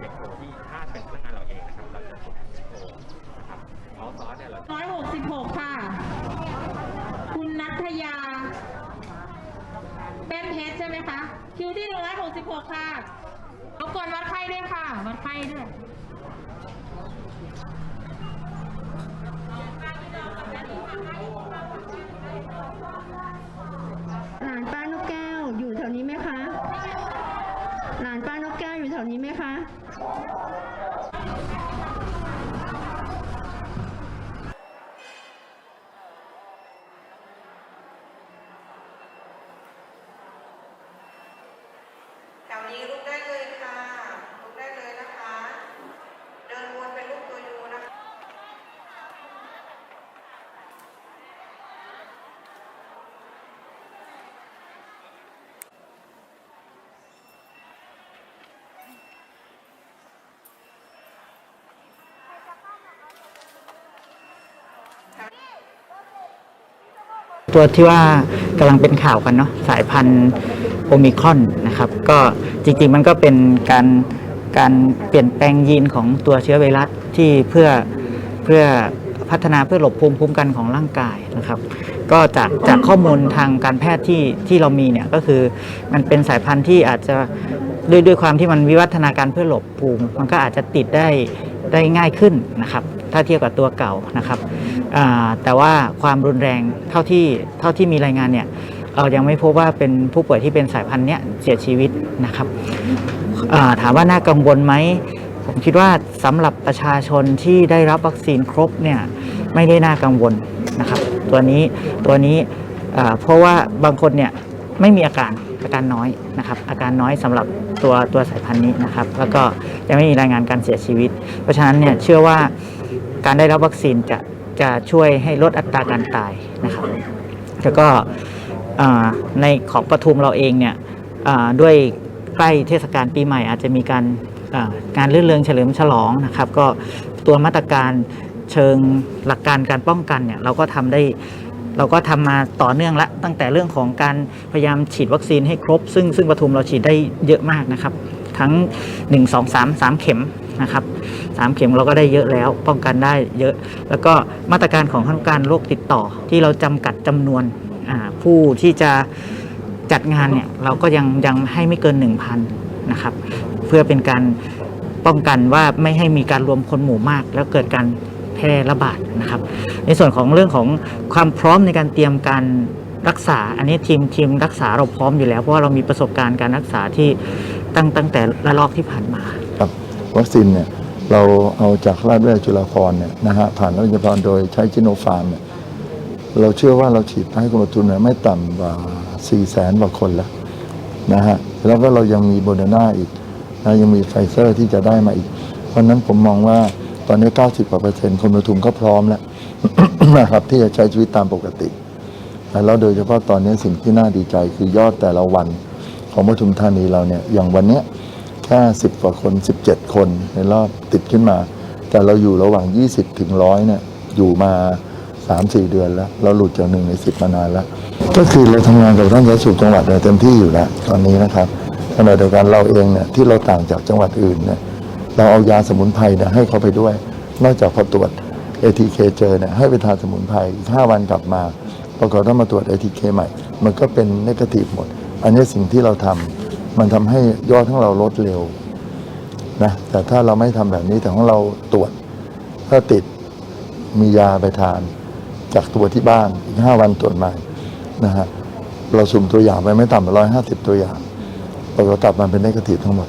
เช็คโชว์ที่ถ้าเป็นพนักงานเราเองนะครับ เราจะสุ่มโชว์นะครับออซอสเนี่ยเราร้อยหกสิบหกค่ะ คุณนัทยาเป็นเพชรใช่ไหมคะ คิวที่ร้อยหกสิบหกค่ะรบกวนวัดไข้ด้วยค่ะ วัดไข้ด้วยหลานป้านกแก้วอยู่แถวนี้ไหมคะ หลานป้านกแก้วอยู่แถวนี้ไหมคะ แถวนี้ลุกได้เลยค่ะ ลุกได้เลยนะคะ เดินวนเป็นรูปตัวยูนะคะ ตัวที่ว่ากำลังเป็นข่าวกันเนาะสายพันธุ์โอมิครอนนะครับ ก็จริงๆมันก็เป็นการการเปลี่ยนแปลงยีนของตัวเชื้อไวรัสที่เพื่อเพื่อพัฒนาเพื่อหลบภูมิคุ้มกันของร่างกายนะครับ ก็จากจากข้อมูลทางการแพทย์ที่ที่เรามีเนี่ยก็คือมันเป็นสายพันธุ์ที่อาจจะด้วยด้วยความที่มันวิวัฒนาการเพื่อหลบภูมิ มันก็อาจจะติดได้ได้ง่ายขึ้นนะครับ ถ้าเทียบกับตัวเก่านะครับ แต่ว่าความรุนแรงเท่าที่เท่าที่มีรายงานเนี่ยเรายังไม่พบว่าเป็นผู้ป่วยที่เป็นสายพันธุ์เนี้ยเสียชีวิตนะครับถามว่าน่ากังวลไหมผมคิดว่าสำหรับประชาชนที่ได้รับวัคซีนครบเนี่ยไม่ได้น่ากังวลนะครับตัวนี้ตัวนี้เพราะว่าบางคนเนี่ยไม่มีอาการอาการน้อยนะครับอาการน้อยสำหรับตัวตัวสายพันธุ์นี้นะครับ แล้วก็ยังไม่มีรายงานการเสียชีวิต เพราะฉะนั้นเนี่ยเชื่อว่าการได้รับวัคซีนจะ จะช่วยให้ลดอัตราการตายนะครับแล้วก็ในของปทุมเราเองเนี่ยด้วยใกล้เทศกาลปีใหม่อาจจะมีการอ่างานรื่อนเริงเฉลิมฉลองนะครับ ก็ตัวมาตรการเชิงหลักการการป้องกันเนี่ยเราก็ทำได้เราก็ทำมาต่อเนื่องละตั้งแต่เรื่องของการพยายามฉีดวัคซีนให้ครบ ซึ่งซึ่งปทุมเราฉีดได้เยอะมากนะครับ ทั้ง 1 2 3 3 เข็ม นะครับสามเข็มเราก็ได้เยอะแล้วป้องกันได้เยอะ แล้วก็มาตรการของข้าราชการโรคติดต่อที่เราจำกัดจำนวนผู้ที่จะจัดงานเนี่ยเราก็ยังยังให้ไม่เกิน 1,000นะครับเพื่อเป็นการป้องกันว่าไม่ให้มีการรวมคนหมู่มาก แล้วเกิดการแพร่ระบาดนะครับ ในส่วนของเรื่องของความพร้อมในการเตรียมการรักษา อันนี้ทีมทีมรักษาเราพร้อมอยู่แล้วเพราะว่าเรามีประสบการณ์การรักษาที่ตั้งตั้งแต่ระลอกที่ผ่านมา วัคซีนเนี่ยเราเอาจากราชวิทยาลัยจุฬาภรณ์เนี่ยนะฮะผ่านราชวิทยาลัยโดยใช้จิโนฟาร์มเนี่ยเราเชื่อว่าเราฉีดให้คนทุนเนี่ยไม่ต่ำกว่า4แสนกว่าคนแล้วนะฮะแล้วก็เรายังมีโบเดนาอีกนะยังมีไฟเซอร์ที่จะได้มาอีก เพราะนั้นผมมองว่าตอนนี้ 90กว่าเปอร์เซ็นต์คนประทุมก็พร้อมแล้วนะครับที่จะใช้ชีวิตตามปกติ แล้วโดยเฉพาะตอนนี้สิ่งที่น่าดีใจคือยอดแต่ละวันของปทุมธานีเราเนี่ยอย่างวันเนี้ย ค่สิบกว่าคน17คนในรอบติดขึ้นมา แต่เราอยู่ระหว่าง20ถึงร้อยเนี่ยอยู่มา3-4เดือนแล้ว เราหลุดจากหนึ่งในสิบมานานแล้ว ก็คือเราทำงานกับท่านสาธารณสุขจังหวัดเนี่ยเต็มที่อยู่แล้วตอนนี้นะครับขณะเดียวกันเราเองเนี่ยที่เราต่างจากจังหวัดอื่นเนี่ยเราเอายาสมุนไพรเนี่ยให้เขาไปด้วย นอกจากพอตรวจ ATK เจอเนี่ยให้ไปทานสมุนไพร5วันกลับมาปรากฏว่ามาตรวจ ATK ใหม่ มันก็เป็นนกาทีฟหมด อันนี้สิ่งที่เราทำ มันทำให้ยอดของเราลดเร็วนะแต่ถ้าเราไม่ทำแบบนี้แต่ของเราตรวจ ถ้าติดมียาไปทาน จากตัวที่บ้านอีกห้าวันตรวจใหม่นะฮะเราสุ่มตัวอย่างไปไม่ต่ำกว่าร้อยห้าสิบตัวอย่างปรากฏกลับมาเป็นนกาทีฟทั้งหมด